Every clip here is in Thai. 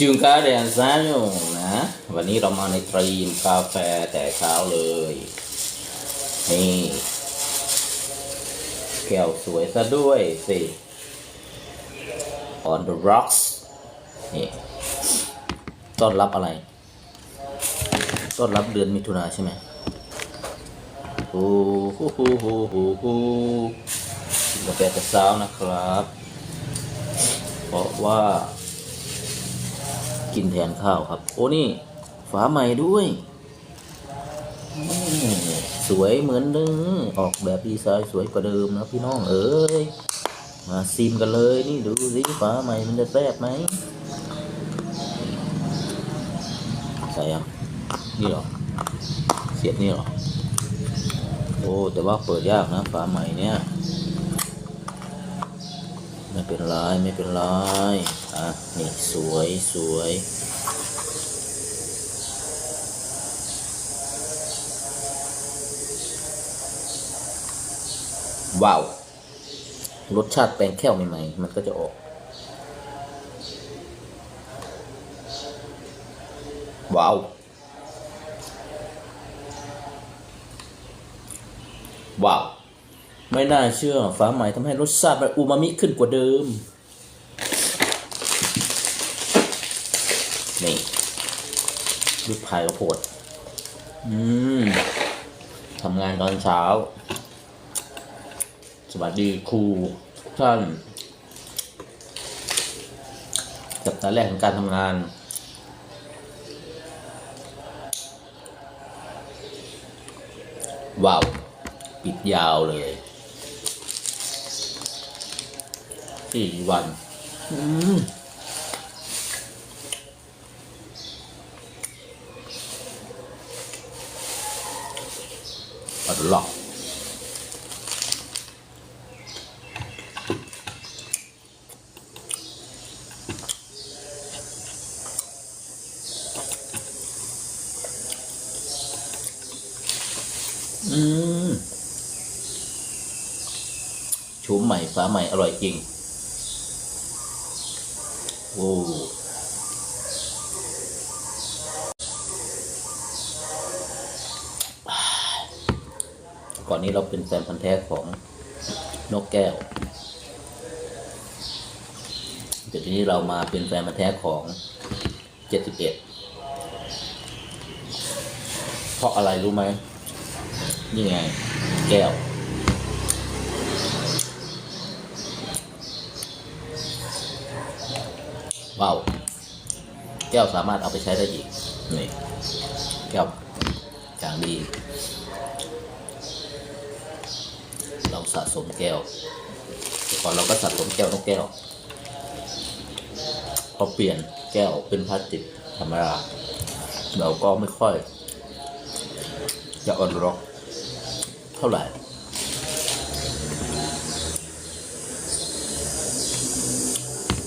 จุงกาแดนซาโยนะ วันนี้เรามาในตรีมกาแฟแต่เช้าเลย นี่แก้วสวยซะด้วยสิ on the rocks นี่ ต้อนรับอะไร ต้อนรับเดือนมิถุนาใช่ไหมโอ้โหโหโหโหโหกาแฟแต่เช้านะครับ เพราะว่า กินแทนข้าวครับ โอ้นี่ฝาใหม่ด้วย สวยเหมือนเดิมออกแบบดีไซน์สวยกว่าเดิมนะพี่น้องเอ้ยมาซิมกันเลยนี่ดูสิฝาใหม่มันจะแซ่บไหมใส่ยังนี่หรอเสียบนี่หรอโอ้แต่ว่าเปิดยากนะฝาใหม่เนี่ย ไม่เป็นไรไม่เป็นไรอะนี่สวยสวยว้าวรสชาติแปลงแค่วใหม่ๆมันก็จะออก ว้าว ว้าว ไม่น่าเชื่อฟ้าใหม่ทำให้รสชาติมันอูมามิขึ้นกว่าเดิม นี่ลูกพายกระโพดอืมทำงานตอนเช้า สวัสดีครูท่านสัปดาห์แรกของการทำงานว้าว ปิดยาวเลย สี่วัน อืมอร่อยอืมโฉมใหม่ฟ้าใหม่อร่อยจริง โอ้ก่อนนี้เราเป็นแฟนพันธ์แท้ของนกแก้วเดี๋ยวนี้เรามาเป็นแฟนพันธ์แท้ของเจ็ดสิบเอ็ดเพราะอะไรรู้ไหม นี่ไง แก้ว ว้าวแก้วสามารถเอาไปใช้ได้อีกนี่แก้วอย่างดี เราสะสมแก้วก่อนเราก็สะสมแก้วนกแก้วพอเปลี่ยนแก้วเป็นพลาสติกธรรมดาเราก็ไม่ค่อย จะอ่อนร็อกเท่าไหร่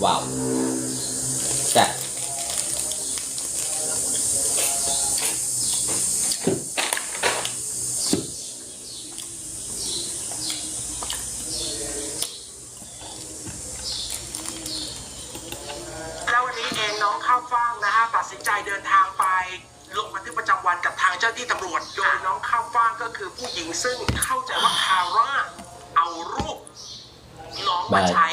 ว้าว แซ่บแล้ววันนี้เองน้องข้าวฟ่างนะฮะตัดสินใจเดินทางไป ลงบันทึกประจำวันกับทางเจ้าหน้าที่ตำรวจ โดยน้องข้าวฟ่างก็คือผู้หญิงซึ่งเข้าใจว่าคาร่าเอารูปน้องมาใช้